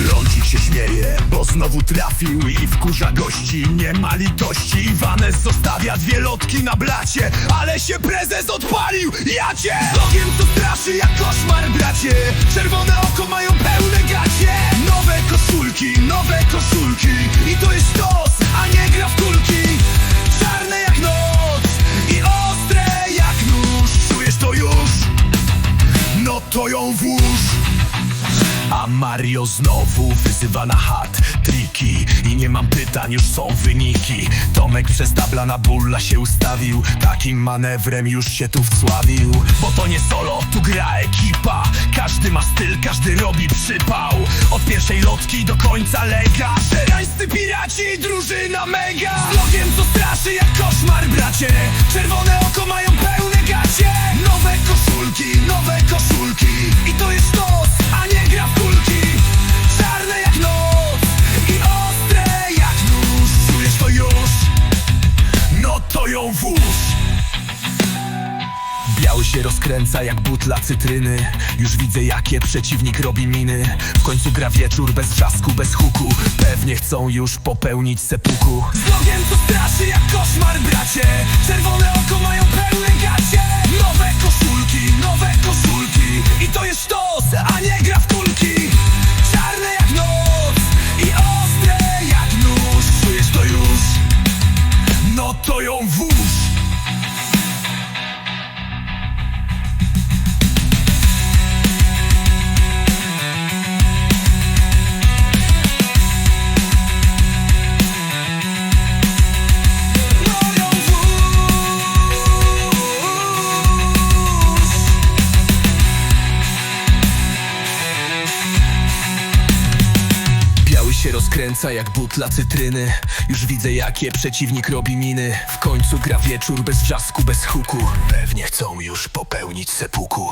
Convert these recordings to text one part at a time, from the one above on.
Lądzik się śmieje, bo znowu trafił i wkurza gości. Nie ma litości, Iwanes zostawia dwie lotki na blacie Ale się prezes odpalił, ja cię! Bogiem to straszy jak koszmar, bracie. Czerwone oko mają pełne to ją włóż. A Mario znowu wyzywa na chat Triki. I nie mam pytań, już są wyniki. Tomek przez tabla na bulla się ustawił. Takim manewrem już się tu wsławił. Bo to nie solo, tu gra ekipa. Każdy ma styl, każdy robi przypał. Od pierwszej lotki do końca lega. Szerańscy piraci drużyna mega. Z logiem to straszy jak koszmar bracie. Czerwone No to ją włóż Biały się rozkręca jak butla cytryny. Już widzę jakie przeciwnik robi miny. W końcu gra wieczór bez wrzasku, bez huku. Pewnie chcą już popełnić sepuku. Z logiem to straszy jak koszmar bracie. Czerwone oko mają to ją włóż się rozkręca jak butla cytryny. Już widzę jakie przeciwnik robi miny. W końcu gra wieczór bez wrzasku, bez huku. Pewnie chcą już popełnić sepuku.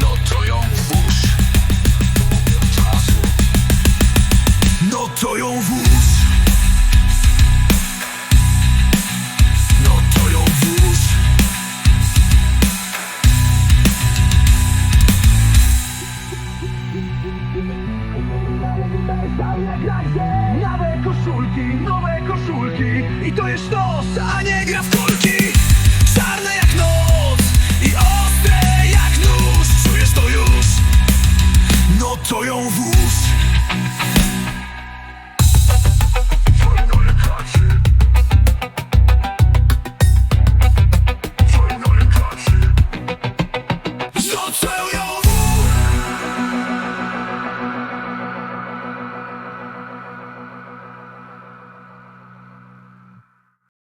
No to ją włóż. No to ją włóż Nowe koszulki, nowe koszulki. I to jest sztos, a nie gra w